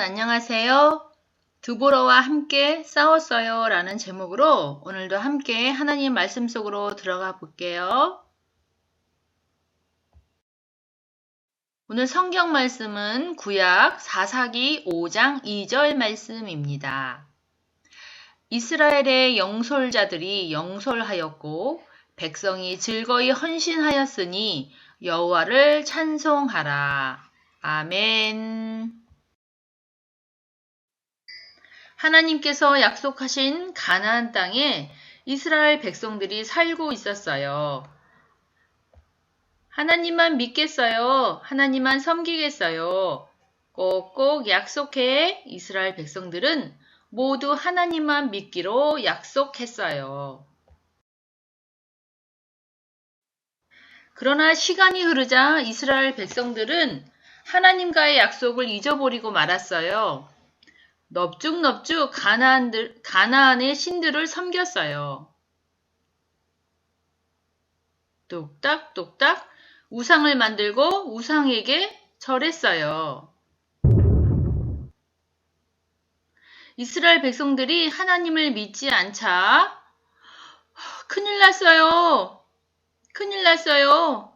안녕하세요. 드보라와 함께 싸웠어요 라는 제목으로 오늘도 함께 하나님 말씀 속으로 들어가 볼게요. 오늘 성경 말씀은 구약 사사기 5장 2절 말씀입니다. 이스라엘의 영솔자들이 영솔하였고 백성이 즐거이 헌신하였으니 여호와를 찬송하라. 아멘. 하나님께서 약속하신 가나안 땅에 이스라엘 백성들이 살고 있었어요. 하나님만 믿겠어요. 하나님만 섬기겠어요. 꼭꼭 약속해 이스라엘 백성들은 모두 하나님만 믿기로 약속했어요. 그러나 시간이 흐르자 이스라엘 백성들은 하나님과의 약속을 잊어버리고 말았어요. 넙죽넙죽 가나안들, 가나안의 신들을 섬겼어요. 뚝딱뚝딱 우상을 만들고 우상에게 절했어요. 이스라엘 백성들이 하나님을 믿지 않자 큰일 났어요. 큰일 났어요.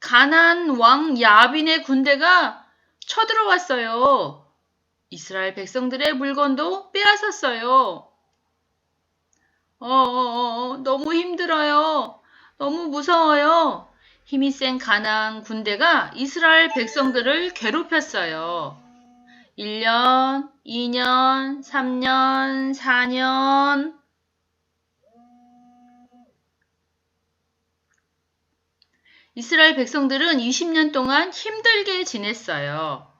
가난 왕 야빈의 군대가 쳐들어왔어요. 이스라엘 백성들의 물건도 빼앗았어요. 어, 어, 어, 너무 힘들어요. 너무 무서워요. 힘이 센 가나안 군대가 이스라엘 백성들을 괴롭혔어요. 1년, 2년, 3년, 4년. 이스라엘 백성들은 20년 동안 힘들게 지냈어요.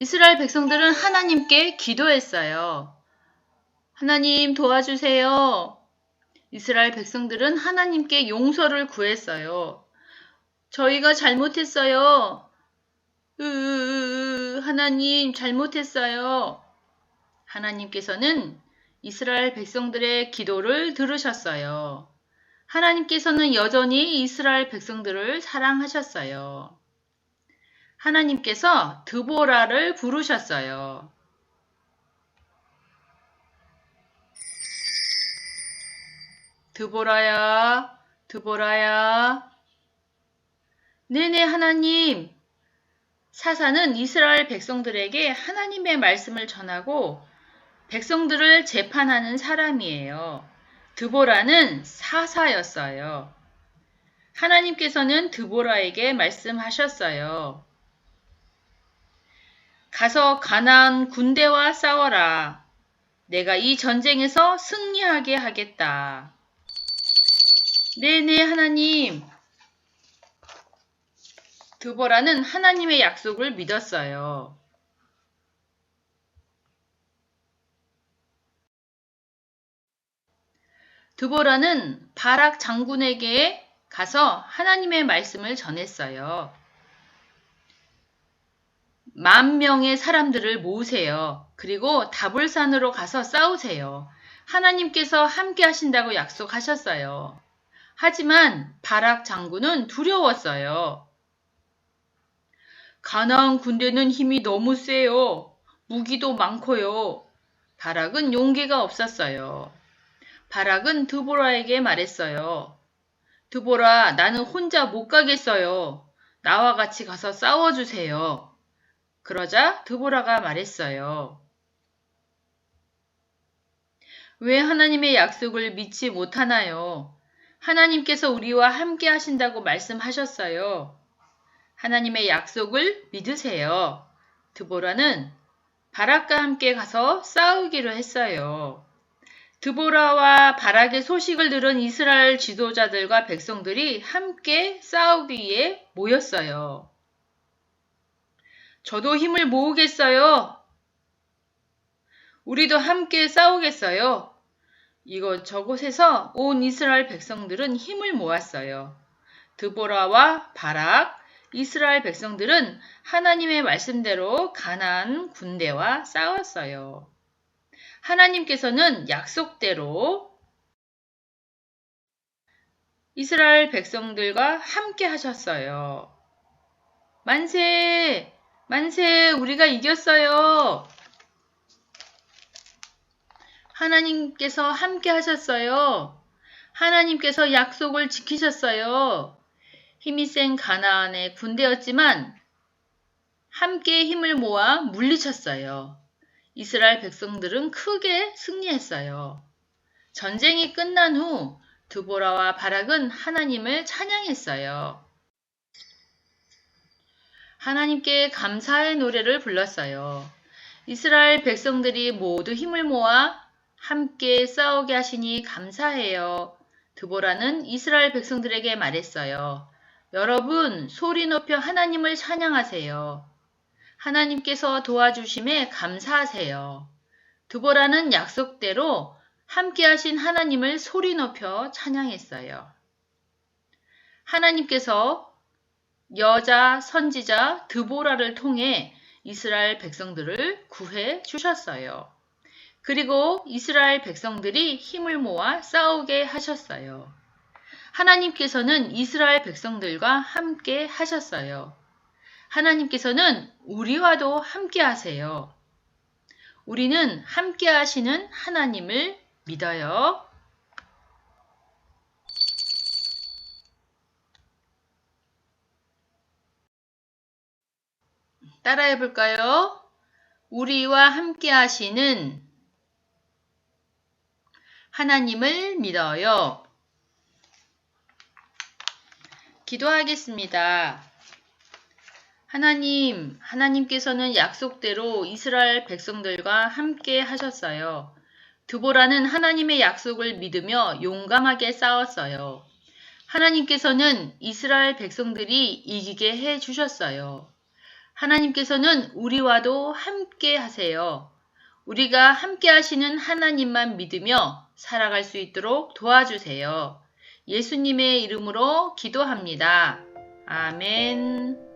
이스라엘 백성들은 하나님께 기도했어요. 하나님 도와주세요. 이스라엘 백성들은 하나님께 용서를 구했어요. 저희가 잘못했어요. 으, 하나님 잘못했어요. 하나님께서는 이스라엘 백성들의 기도를 들으셨어요. 하나님께서는 여전히 이스라엘 백성들을 사랑하셨어요. 하나님께서 드보라를 부르셨어요. 드보라야, 드보라야. 네네, 하나님. 사사는 이스라엘 백성들에게 하나님의 말씀을 전하고 백성들을 재판하는 사람이에요. 드보라는 사사였어요. 하나님께서는 드보라에게 말씀하셨어요. 가서 가나안 군대와 싸워라. 내가 이 전쟁에서 승리하게 하겠다. 네네 하나님. 드보라는 하나님의 약속을 믿었어요. 드보라는 바락 장군에게 가서 하나님의 말씀을 전했어요. 만 명의 사람들을 모으세요. 그리고 다불산으로 가서 싸우세요. 하나님께서 함께 하신다고 약속하셨어요. 하지만 바락 장군은 두려웠어요. 가나안 군대는 힘이 너무 세요. 무기도 많고요. 바락은 용기가 없었어요. 바락은 드보라에게 말했어요. 드보라, 나는 혼자 못 가겠어요. 나와 같이 가서 싸워주세요. 그러자 드보라가 말했어요. 왜 하나님의 약속을 믿지 못하나요? 하나님께서 우리와 함께 하신다고 말씀하셨어요. 하나님의 약속을 믿으세요. 드보라는 바락과 함께 가서 싸우기로 했어요. 드보라와 바락의 소식을 들은 이스라엘 지도자들과 백성들이 함께 싸우기 위해 모였어요. 저도 힘을 모으겠어요. 우리도 함께 싸우겠어요. 이곳 저곳에서 온 이스라엘 백성들은 힘을 모았어요. 드보라와 바락, 이스라엘 백성들은 하나님의 말씀대로 가나안 군대와 싸웠어요. 하나님께서는 약속대로 이스라엘 백성들과 함께 하셨어요. 만세! 만세! 우리가 이겼어요! 하나님께서 함께 하셨어요. 하나님께서 약속을 지키셨어요. 힘이 센 가나안의 군대였지만 함께 힘을 모아 물리쳤어요. 이스라엘 백성들은 크게 승리했어요. 전쟁이 끝난 후 드보라와 바락은 하나님을 찬양했어요. 하나님께 감사의 노래를 불렀어요. 이스라엘 백성들이 모두 힘을 모아 함께 싸우게 하시니 감사해요. 드보라는 이스라엘 백성들에게 말했어요. 여러분, 소리 높여 하나님을 찬양하세요. 하나님께서 도와주심에 감사하세요. 드보라는 약속대로 함께 하신 하나님을 소리 높여 찬양했어요. 하나님께서 여자 선지자 드보라를 통해 이스라엘 백성들을 구해 주셨어요. 그리고 이스라엘 백성들이 힘을 모아 싸우게 하셨어요. 하나님께서는 이스라엘 백성들과 함께 하셨어요. 하나님께서는 우리와도 함께 하세요. 우리는 함께 하시는 하나님을 믿어요. 따라해 볼까요? 우리와 함께 하시는 하나님을 믿어요. 기도하겠습니다. 하나님, 하나님께서는 약속대로 이스라엘 백성들과 함께 하셨어요. 드보라는 하나님의 약속을 믿으며 용감하게 싸웠어요. 하나님께서는 이스라엘 백성들이 이기게 해 주셨어요. 하나님께서는 우리와도 함께 하세요. 우리가 함께 하시는 하나님만 믿으며 살아갈 수 있도록 도와주세요. 예수님의 이름으로 기도합니다. 아멘.